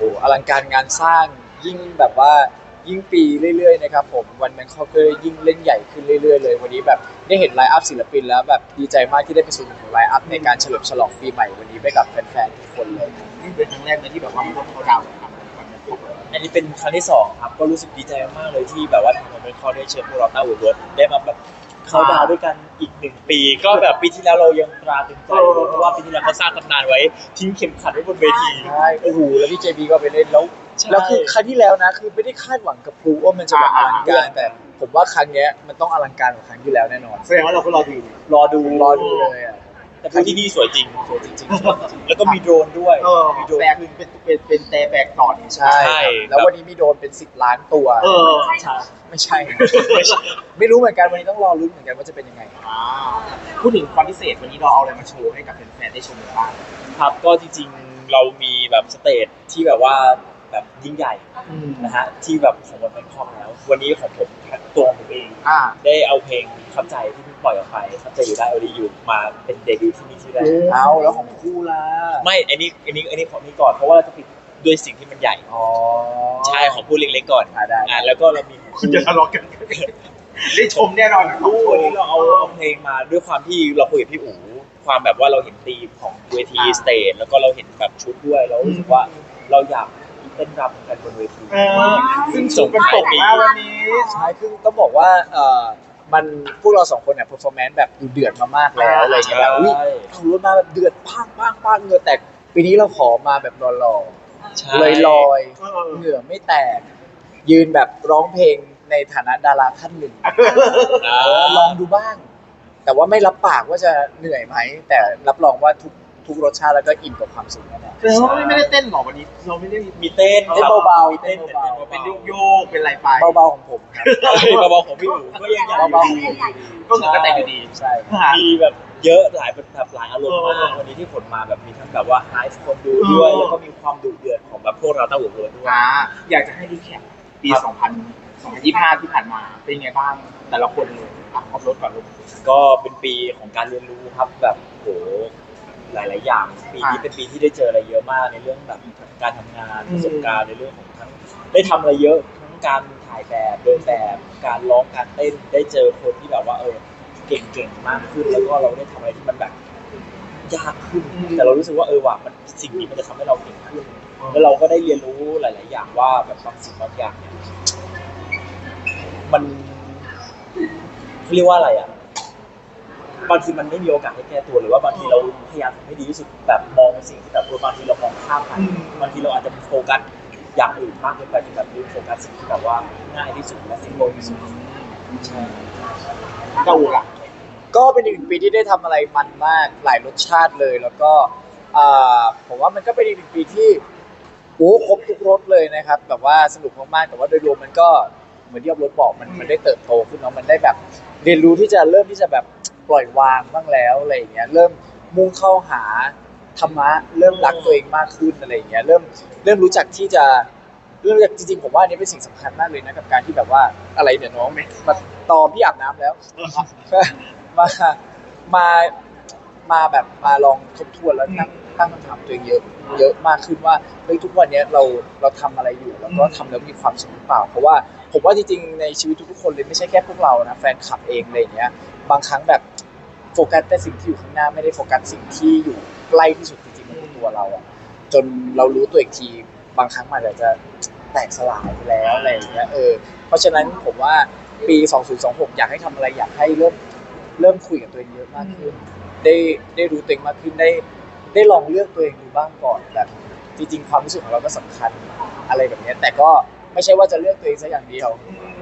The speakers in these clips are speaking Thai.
อ้อลังการงานสร้างยิ่งแบบว่ายิ่งปีเรื่อยๆนะครับผมวันแบงคอกก็ยิ่งเล่นใหญ่ขึ้นเรื่อยๆเลยวันนี้แบบได้เห็นไลฟ์อัพศิลปินแล้วแบบดีใจมากที่ได้เป็นส่วนหนึ่งของไลฟ์อัพในการเฉลิมฉลองปีใหม่วันนี้ไปกับแฟนๆทุกคนเลยนี่เป็นครั้งแรกเลยที่แบบว่ามาร่วมเขาดาวน์กับวันนี้พวกเราอันนี้เป็นครั้งที่สองครับก็รู้สึกดีใจมากๆเลยที่แบบว่าทางโมเมนต์เขาได้เชิญพวกเราต้าอู่รถได้มาแบบ เขาดาวน์ด้วยกันอีกหนึ่งปี ก็แบบปีที่แล้วเรายังตราตรึงใจอยู่เพราะว่าปีที่แล้วเขาสร้างตำนานไว้ ทิ้งเข็มขัดไว้บนเวทีใช่โอ้โหแล้วพี่เจบีก็ไปเล่นแล้วใช่แล้วคือครั้งที่แล้วนะคือไม่ได้คาดหวังกับพลูว่ามันจะแบบอลังการแต่ผมว่าครั้งเนี้ยมันต้องอลังการกว่าครั้งที่แล้วแน่นอนแสดงว่าเราก็รอดูรอดูรอดูเลยอะ แต่พูที่นี่สวยจริง สวยจริงแล้วก็มีโดรนด้วย เออมีโดรนแบกเป็นเป็นเป็นแต่แบกต่อนี่ๆใช่ ใช่แล้ววันนี้มีโดรนเป็นสิบล้านตัวเออ ใช่ไม่ใช่ ไม่รู้เหมือนกันวันนี้ต้องรอรุ้นเหมือนกันว่าจะเป็นยังไง อ่าพูดถึงความพิเศษวันนี้เราเอาอะไรมาโชว์ให้กับแฟนๆได้ชมกันบ้าง ครับก็จริงๆเรามีแบบสเตจที่แบบว่าแบบยิ่งใหญ่นะฮะที่แบบของวันแบงคอกแล้ว วันนี้ของผมตัวของผม เองอ่า ได้เอาเพลงขับใจที่เพิ่งปล่อยออกไปขับใจอยู่ได้อดีอยู่มาเป็นเดบิวต์ที่นี่ที่แรกเอาแล้วของคู่ล่ะไม่อันนี้อันนี้อันนี้ของนี้ก่อนเพราะว่าเราจะปิดด้วยสิ่งที่มันใหญ่อ๋อใช่ของผู้เล็กๆก่อนอ่าได้อ่าแล้วก็เรามีของคุณจะทะเลาะกันได้ชมแน่นอนคู่วันนี้เราเอาเอาเพลงมาด้วยความที่เราคุยกับพี่อู๋ความแบบว่าเราเห็นธีมของเวทีสเตจแล้วก็เราเห็นแบบชุดด้วยเรารู้สึกว่าเราอยาก เต้นรำกันบนเวทีเออซึ่งสูงกันตกมากวันนี้ ใช่คือต้องบอกว่าเออมันพวกเราสองคนเนี่ย performance แบบดูเดือดมามากแล้วอะไรอย่างเงี้ยแบบอุ้ยขับรถมาแบบเดือดปังปังปังเหงื่อแตกปีนี้เราขอมาแบบหล่อใช่ๆลอยลอยเออๆเหงื่อไม่แตก ยืนแบบร้องเพลงในฐานะดาราท่านหนึ่งอ่าลองดูบ้าง แต่ว่าไม่รับปากว่าจะเหนื่อยไหมแต่รับรองว่าทุก ทุกรสชาติแล้วก็อิ่มกับความสุขแน่แสดงว่าไม่ได้เต้นหรอวันนี้เราไม่ได้มีมีเต้นเต้นเบาๆมีเต้นเต้นเบาๆเต้นเป็นเบาโยกๆเป็นไรไปๆเบาๆของผมครับๆเบาๆของพี่อู๋ก็ยังอยากเบาๆของผมก็เหมือนกันแต่อยู่ดีใช่มีแบบเยอะหลายแบบหลายอารมณ์มากเออวันนี้ที่ผลมาแบบมีทั้งแบบว่าไฮส์คนดูด้วยเออแล้วก็มีความดุเดือดของแบบพวกเราเต้าหู้ด้วยอ่าอยากจะให้รีแคปปีครับ2000 2025 ที่ผ่านมาเป็นไงบ้างแต่ละคนเลยอะขับรถก่อนลูกก็เป็นปีของการเรียนรู้ครับแบบโห หลาย ๆ อย่าง ปีนี้อ่าเป็นปีที่ได้เจออะไรเยอะมากในเรื่องแบบการทำงานอืมประสบการณ์ในเรื่องของทั้งได้ทำอะไรเยอะทั้งการถ่ายแบบเดินแบบการร้องการเต้นได้เจอคนที่แบบว่าเออเก่ง ๆ มากขึ้นแล้วก็เราได้ทำอะไรที่มันแบบยากขึ้น แต่เรารู้สึกว่าเออว่ะมันสิ่งนี้มันจะทำให้เราเก่งขึ้น แล้วเราก็ได้เรียนรู้หลาย ๆ อย่างว่าแบบบางสิ่งบางอย่างเนี่ยมันเขาเรียกว่าอะไรอะ บางทีมันไม่มีโอกาสให้แก้ตัวหรือว่าบางทีเราพยายามทำให้ดีที่สุดแบบมองสิ่งที่แบบเออบางทีเรามองข้ามไปอืมบางทีเราอาจจะโฟกัสอย่างอื่นมากเกินไปจนแบบลืมโฟกัสสิ่งที่แบบว่าง่ายที่สุดและสิ่งโลที่สุดใช่เต้าหู้ล่ะก็เป็นอีกหนึ่งปีที่ได้ทำอะไรมันมากหลายรสชาติเลย แล้วก็อ่าผมว่ามันก็เป็นอีกหนึ่งปีที่โอ้ครบทุกรสเลยนะครับแบบว่าสนุกมากๆแต่ว่าโดยรวมมันก็เหมือนที่อัพรถบอกมันมันได้เติบโตขึ้นเนาะมันได้แบบ เรียนรู้ที่จะเริ่มที่จะแบบ ปล่อยวางบ้างแล้วอะไรอย่างเงี้ยเริ่มมุ่งเข้าหาธรรมะเริ่มรักตัวเองมากขึ้นอะไรอย่างเงี้ยเริ่มเริ่มรู้จักที่จะเริ่มรู้จักจริงๆผมว่าอันนี้เป็นสิ่งสำคัญมากเลยนะกับการที่แบบว่าอะไรเนี่ยน้องมาตอมพี่อาบน้ำแล้วมามามาแบบมาลองทบทวนแล้วนั่งตั้งคำถามตัวเองเยอะเยอะมากขึ้นว่าเฮ้ยทุกวันเนี้ยเราเราทำอะไรอยู่แล้วก็ทำแล้วมีความสุขหรือเปล่า เพราะว่าผมว่าจริงๆในชีวิตทุกๆคนเลยไม่ใช่แค่พวกเรานะแฟนคลับเองอะไรอย่างเงี้ยบางครั้งแบบ โฟกัสแต่สิ่งที่อยู่ข้างหน้าไม่ได้โฟกัสสิ่งที่อยู่ใกล้ที่สุดจริงๆในตัวเราอะจนเรารู้ตัวอีกทีบางครั้งมันอาจจะแตกสลายไปแล้วอะไรอย่างเงี้ยเออเพราะฉะนั้นผมว่าปี 2026 อยากให้ทำอะไรอยากให้เริ่มเริ่มคุยกับตัวเองเยอะมากขึ้น ได้ได้รู้ตัวเองมากขึ้นได้ ได้ลองเลือกตัวเองดูบ้างก่อนแบบจริงๆความรู้สึกของเราก็สำคัญอะไรแบบนี้แต่ก็ไม่ใช่ว่าจะเลือกตัวเองซะอย่างเดียว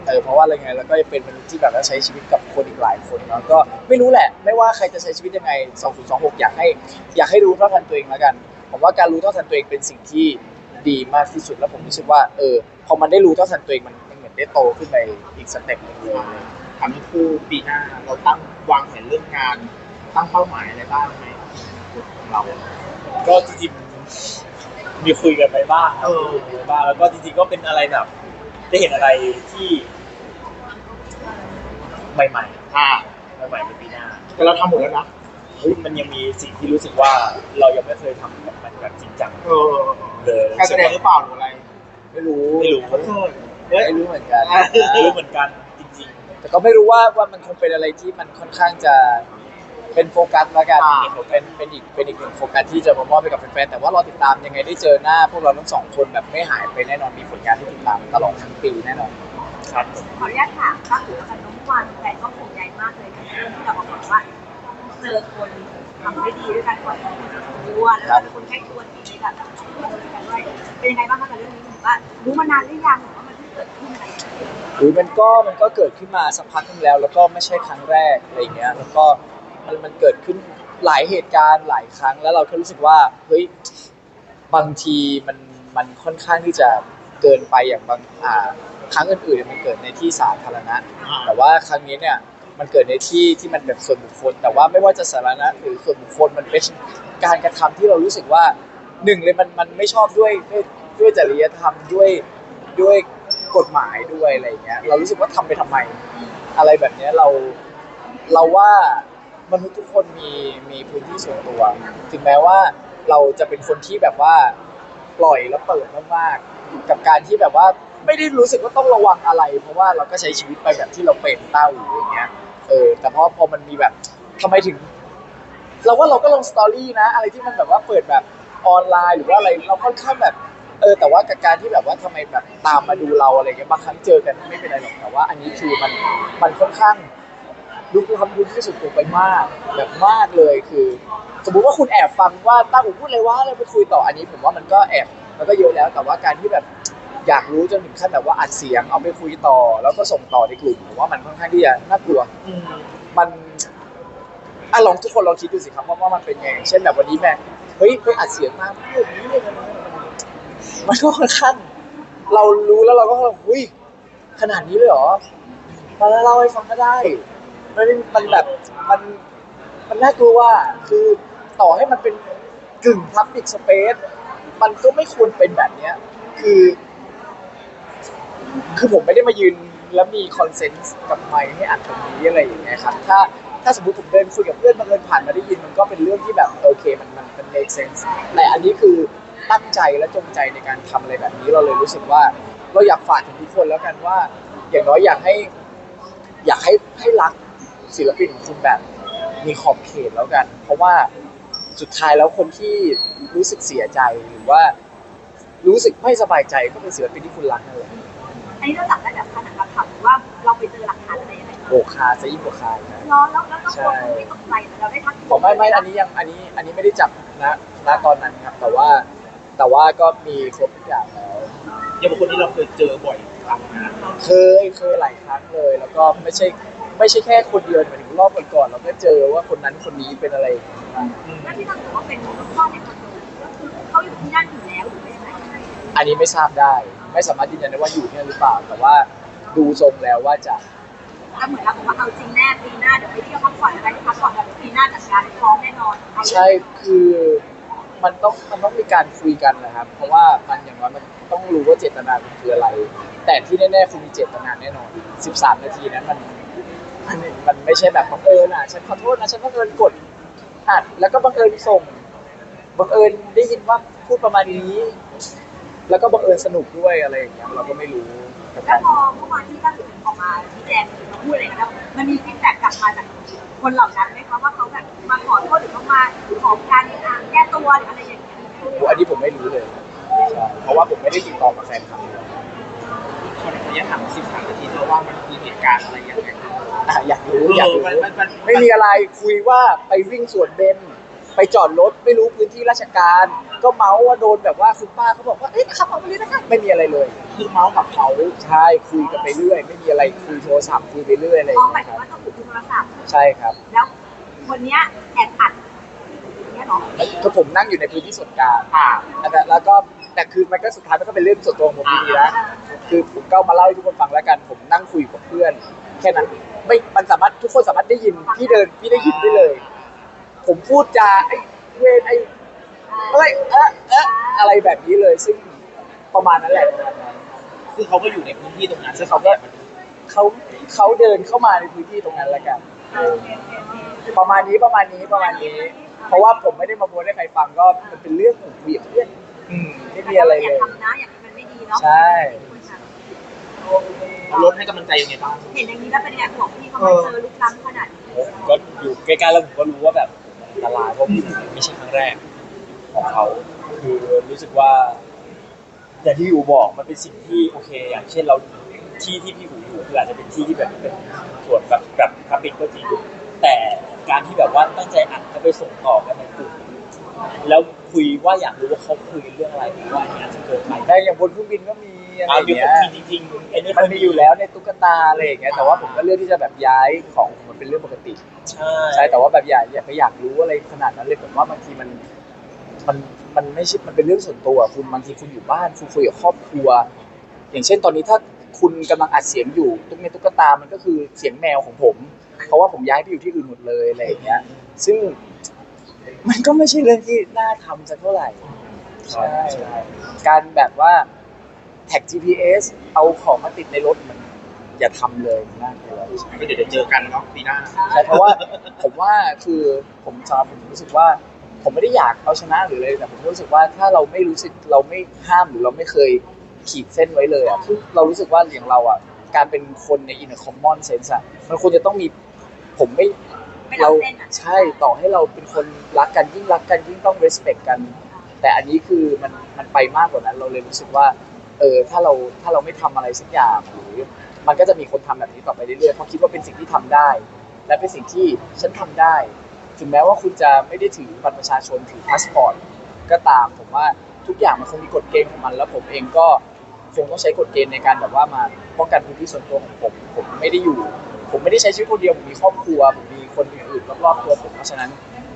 เออเพราะว่าอะไรไงเราก็เป็นมนุษย์ที่แบบว่าใช้ชีวิตกับคนอีกหลายคนเนาะก็ไม่รู้แหละ ไม่ว่าใครจะใช้ชีวิตยังไง 2026 อยากให้ อยากให้รู้เท่าทันตัวเองแล้วกัน ผมว่าการรู้เท่าทันตัวเองเป็นสิ่งที่ดีมากที่สุดแล้วผมรู้สึกว่าเออพอมันได้รู้เท่าทันตัวเองมันมันเหมือนได้โตขึ้นไปอีกสเต็ปหนึงเลยทำให้คู่ปีหน้าเราตั้งวางแผนเรื่องงานตั้งเป้าหมายอะไรบ้างไหมของเราก็จริงๆมีคุยกันไปบ้างครับเออมีคุยกันไปบ้างแล้วก็จริงๆก็เป็นอะไรแบบได้เห็นอะไรที่ ใหม่อ่าๆใหม่ๆในปีหน้าแต่เราทำหมดแล้วนะทเฮ้ยมันยังมีสิ่งที่รู้สึกว่าเรายังไม่เคยทำกับมันแบบจริงจังเออเลยการแสดงหรือเปล่าหรืออะไร ไม่รู้ไม่รู้ขอโทษเฮ้ยไม่รู้เหมือนกันอะไม่รู้เหมือนกันจริงแต่ก็ไม่รู้ว่าว่ามันคงเป็นอะไรที่มันค่อนข้างจะเป็นโฟกัสแล้วกันอ่าเป็นเป็นอีกเป็นอีกหนึ่งโฟกัสที่จะมามอบให้กับแฟนๆแต่ว่ารอติดตามยังไงได้เจอหน้า พวกเราทั้งสองคนแบบไม่หายไปแน่นอนมีผลงานที่ติดตามตลอดทั้งปีแน่นอนๆ ครับผม ขออนุญาตถามตั้งหัวกันน้องวันแฟนก็ภูมิใจมากเลยกับเรื่องที่เราบอกว่าเจอคนทำได้ดีด้วยกันก่อนรู้ว่าแล้วเป็นคนใกล้ตัวที่แบบมาด้วยกันด้วยเป็นยังไงบ้างคะกับเรื่องนี้ถือว่ารู้มานานหรือยังหรือว่ามันเพิ่งเกิดขึ้นอะไรอย่างเงี้ยหรือมันก็มันก็เกิดขึ้นมาสักพักหนึงแล้ว แล้วก็ไม่ใช่ครั้งแรกอะไรอย่างเงี้ยแล้วก็มันมันเกิดขึ้นหลายเหตุการณ์หลายครั้งแล้วเราแค่รู้สึกว่าเฮ้ยบางทีมันมันค่อนข้างที่จะเกินไปอย่างบางอ่า ครั้งอื่นๆเนี่ยมันเกิดในที่สาธารณะ แต่ว่าครั้งนี้เนี่ยมันเกิดในที่ที่มันแบบส่วนบุคคล แต่ว่าไม่ว่าจะสาธารณะหรือส่วนบุคคลมันเป็นการกระทำที่เรารู้สึกว่าหนึ่งเลยมันมันไม่ชอบด้วยด้วยด้วยจริยธรรมด้วยด้วยกฎหมายด้วยอะไรอย่างเงี้ย เรารู้สึกว่าทำไปทำไม อะไรแบบเนี้ยเราเราว่ามนุษย์ทุกคนมีมีพื้นที่ส่วนตัว ถึงแม้ว่าเราจะเป็นคนที่แบบว่าปล่อยแล้วเปิดมากๆกับการที่แบบว่า ไม่ได้รู้สึกว่าต้องระวังอะไร เพราะว่าเราก็ใช้ชีวิตไปแบบที่เราเป็นเต้าอยู่อย่างเงี้ย เออ แต่พอพอมันมีแบบทำไมถึง เราว่าเราก็ลงสตอรี่นะ อะไรที่มันแบบว่าเปิดแบบออนไลน์หรือว่าอะไรเราค่อนข้างแบบ เออ แต่ว่ากับการที่แบบว่าทำไมแบบตามมาดูเราอะไรเงี้ยบางครั้งเจอกันไม่เป็นไรหรอกแต่ว่า อันนี้คือมันมันค่อนข้างลุกล้ำพื้นที่ส่วนตัวไปมาก แบบมากเลยคือ สมมุติว่าคุณแอบฟังว่าต้าอูพูดอะไรวะแล้วไปคุยต่ออันนี้ ผมว่ามันก็แอบมันก็เยอะแล้วแต่ว่าการที่แบบ อยากรู้จนถึงขั้นแบบว่าอัดเสียงเอาไปคุยต่อ แล้วก็ส่งต่อในกลุ่มผมว่ามันค่อนข้างที่จะน่ากลัวอืมมันอะลองทุกคนลองคิดดูสิครับว่าว่ามันเป็นไงเช่นแบบวันนี้แม่เฮ้ยไปอัดเสียงมาพูดอย่างนี้เลยนะมันก็ค่อนข้างเรารู้แล้วเราก็แบบหุ้ยขนาดนี้เลยเหรอมาแล้วเล่าให้ฟังก็ได้มันมันแบบมันมันน่ากลัวว่าคือต่อให้มันเป็นกึ่งพับบิ c สเปซมันก็ไม่ควรเป็นแบบเนี้ย คือ คือผมไม่ได้มายืนแล้วมีคอนเซนส์กับไมค์ให้อัดตรงนี้อะไรอย่างเงี้ยครับถ้าถ้าสมมติผมเดินคุยกับเพื่อนบังเอิญผ่านมาได้ยินมันก็เป็นเรื่องที่แบบโอเคมันมันมัน make sense แต่อันนี้คือตั้งใจและจงใจในการทำอะไรแบบนี้เราเลยรู้สึกว่า เราอยากฝากถึงทุกคนแล้วกันว่า อย่างน้อยอยากให้ อยากให้ให้รักศิลปินของคุณแบบ มีขอบเขตแล้วกัน เพราะว่าสุดท้ายแล้วคนที่รู้สึกเสียใจหรือว่า รู้สึกไม่สบายใจก็เป็นศิลปินที่คุณรักนั่นแหละ อันนี้เราจับได้แบบขนาดเราทำหรือว่าเราไปเจอหลักฐานอะไรยังไงโบคาจะยิ่งกว่าคาอีกนะเนาะแล้วแล้วก็คนไม่ตกใจแต่เราได้ทักผมไม่ไม่อันนี้ยังอันนี้อันนี้ไม่ได้จับนะณตอนนั้นครับ แต่ว่าแต่ว่าก็มีครบทุกอย่างแล้วอย่างบางคนที่เราเคยเจอบ่อยครั้งนะเคยเคยหลายครั้งเลย แล้วก็ไม่ใช่ไม่ใช่แค่คนเดียวหมายถึงรอบก่อนๆเราก็เจอว่าคนนั้นคนนี้เป็นอะไรอย่างเงี้ยบ้างอืมแล้วที่เราบอกว่าเป็นพ่อในคอนโดก็คือเขาอยู่ที่นั่นอยู่แล้วหรือไม่ยังไงอันนี้ไม่ทราบได้ ไม่สามารถยืนยันได้ว่าอยู่ที่นั่นหรือเปล่า แต่ว่าดูทรงแล้วว่าจะก็เหมือนเราบอกว่าเอาจริงแน่ปีหน้าเดี๋ยวไปเที่ยวพักผ่อนอะไรที่พักผ่อนแบบปีหน้าจัดการพร้อมแน่นอนเอาใช่คือมันต้องมันต้องมีการคุยกันนะครับ เพราะว่ามันอย่างน้อยมันต้องรู้ว่าเจตนาคุณคืออะไร แต่ที่แน่ๆคุณมีเจตนาแน่นอน 13 นาทีนั้นมันมันมันไม่ใช่แบบบังเอิญอะฉันขอโทษนะฉันบังเอิญกดอัดแล้วก็บังเอิญส่งบังเอิญได้ยินว่าพูดประมาณนี้ แล้วก็บังเอิญสนุกด้วยอะไรอย่างเงี้ยเราก็ไม่รู้กับแล้กาวรพอเมื่อวานที่ตั้งถึงออกมาชี้แจงหรือมาพูดอะไรกันแล้วมันมีฟีดแบ็กกลับมาจากคนเหล่านั้นไหมคะว่าเขาแบบมาขอโทษหรือเขามาขอการแก้ตัวหรืออะไรอย่างเงี้ยอันนี้ผมไม่รู้เลยใช่เพราะว่าผมไม่ได้ติดต่อกับแฟนคลับเลยคนระยะห่างสิบสามนาทีเธอว่ามันคือเหตุการณ์อะไรยังไงอะอยากรู้อยากรู้มันมันมันไม่มีอะไรคุยว่าไปวิ่งสวนเบน ไปจอดรถไม่รู้พื้นที่ราชการ ก็เมาส์ว่าโดนแบบว่าคุณป้าเขาบอกว่าเอ๊ะขับออกไปเลยนะคะไม่มีอะไรเลย คือเมาส์กับเขาใช่คุยกันไปเรื่อย ไม่มีอะไรคุยโทรศัพท์คุยไปเรื่อยอะไรออ๋ย่าองหมาเงี้ยยถึคงรับว่าต้องถูกโทรศัพท์ใช่ครับ แล้วคนเนี้ยแอบอัดอย่างเงี้ยเหรอคือผมนั่งอยู่ในพื้นที่ส่วนกลางอ่าแต่แล้วก็แต่คือมันก็สุดท้ายมันก็เป็นเรื่องส่วนตัวของผมดีๆแล้วคือผมก็มาเล่าให้ทุกคนฟังแล้วกัน ผมนั่งคุยกับเพื่อน แค่นั้นไม่มันสามารถทุกคนสามารถได้ยินพี่เดินพี่ได้ยินได้เลย ผมพูดจาไอ้เวนไอ้อะไรเอะเอะอะไรแบบนี้เลยซึ่งประมาณนั้นแหละประมาณนั้น คือเขาก็อยู่ในพื้นที่ตรงนั้นซึ่งเขาก็เขาเขาเดินเข้ามาในพื้นที่ตรงนั้นแล้วกันโอเคโอเคโอเคประมาณนี้ประมาณนี้ประมาณนี้ เพราะว่าผมไม่ได้มาโพสต์ให้ใครฟังก็มันเป็นเรื่องของคุยกับเพื่อนอืมไม่มีอะไรอเลย่ายทำนะอย่างมันไม่ดีเนาะใช่ รถให้กำลังใจยังไงบ้าง เห็นอย่างนี้แล้วเป็นไงห่วงพี่เขาไม่เจอลุกล้ำขนาดนี้ ผมก็อยู่ใกล้ๆแล้วผมก็รู้ว่าแบบมัน อันตรายเพราะพี่ไม่ใช่ครั้งแรกของเขา คือรู้สึกว่าอย่างที่อยู่บอกมันเป็นสิ่งที่โอเค อย่างเช่นเราที่ที่พี่หูอยู่คืออาจจะเป็นที่ที่แบบเป็นส่วนแบบแบบพับบิกก็จริงแต่การที่แบบว่าตั้งใจอัดแล้วไปส่งต่อกันในกลุ่มแล้วคุยว่าอยากรู้ว่าเขาคุยเรื่องอะไรผมว่าอันนี้อาจจะเกินไปได้อย่างบนเครื่องบินก็มี อะไรอ่าอย่างอยู่เงี้กับยจริงๆไอ้นี่มันมีอยู่แล้วในตุ๊กตาอะไรอย่างเงี้ยแต่ว่าผมก็เลือกที่จะแบบย้ายของมันเป็นเรื่องปกติ ใช่ใช่แต่ว่าแบบอย่าอย่าไปอยากรู้อะไรขนาดนั้นเลยผมว่าบางทีมันมันมันไม่ใช่มันเป็นเรื่องส่วนตัวคุณบางทีคุณอยู่บ้านคุณคุยกับครอบครัว อย่างเช่นตอนนี้ถ้าคุณกำลังอัดเสียงอยู่ตุ๊กในตุ๊กตามันก็คือเสียงแมวของผม เพราะว่าผมย้ายไปอยู่ที่อื่นหมดเลยอะไรอย่างเงี้ย ซึ่งมันก็ไม่ใช่เรื่องที่น่าทำสักเท่าไหร่ใช่การแบบว่า แท็ก GPS เอาของมาติดในรถมันอย่าทำเลยน่ากลัวก็เดี๋ยวจะเจอกันเนาะปีหน้าใช่เพราะว่าผมว่าคือผมสำหรับผมรู้สึกว่า ผมไม่ได้อยากเอาชนะหรืออะไรแต่ผมรู้สึกว่าถ้าเราไม่รู้สึกเราไม่ห้ามหรือเราไม่เคยขีดเส้นไว้เลยอะคือเรารู้สึกว่าอย่างเราอะการเป็นคนใน in a common sense อะมันควรจะต้องมีผมไม่ไม่เรารับเส้นอะใช่ต่อให้เราเป็นคนรักกันยิ่งรักกันยิ่งต้อง respect กัน แต่อันนี้คือมันมันไปมากกว่านั้นเราเลยรู้สึกว่า เออถ้าเราถ้าเราไม่ทำอะไรสักอย่างหรือมันก็จะมีคนทำแบบนี้ต่อไปเรื่อยๆเพราะคิดว่าเป็นสิ่งที่ทำได้ และเป็นสิ่งที่ฉันทำได้ ถึงแม้ว่าคุณจะไม่ได้ถือบัตรประชาชนถือพาสปอร์ตก็ตามผมว่าทุกอย่างมันคงมีกฎเกณฑ์ของมัน แล้วผมเองก็คงต้องใช้กฎเกณฑ์ในการแบบว่ามาป้องกันพื้นที่ส่วนตัวของผมผมไม่ได้อยู่ ผมไม่ได้ใช้ชีวิตคนเดียวผมมีครอบครัวผมมีคนอื่นๆรอบๆตัวผมเพราะฉะนั้น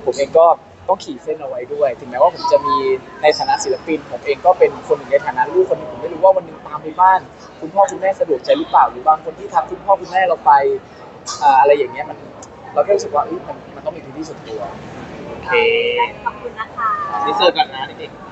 ผมเองก็ ก็ขีดเส้นเอาไว้ด้วย ถึงแม้ว่าผมจะมีในฐานะศิลปิน ผมเองก็เป็นคนหนึ่งในฐานะลูกคนหนึ่งผมไม่รู้ว่าวันหนึ่งตามไปบ้าน คุณพ่อคุณแม่สะดวกใจหรือเปล่า หรือบางคนที่ทักคุณพ่อคุณแม่เราไปอะไรอย่างเงี้ยมัน เราแค่รู้สึกว่ามันมันต้องมีพื้นที่ส่วนตัวโอเคขอบคุณนะคะนิเซอร์ก่อนนะเด็กๆ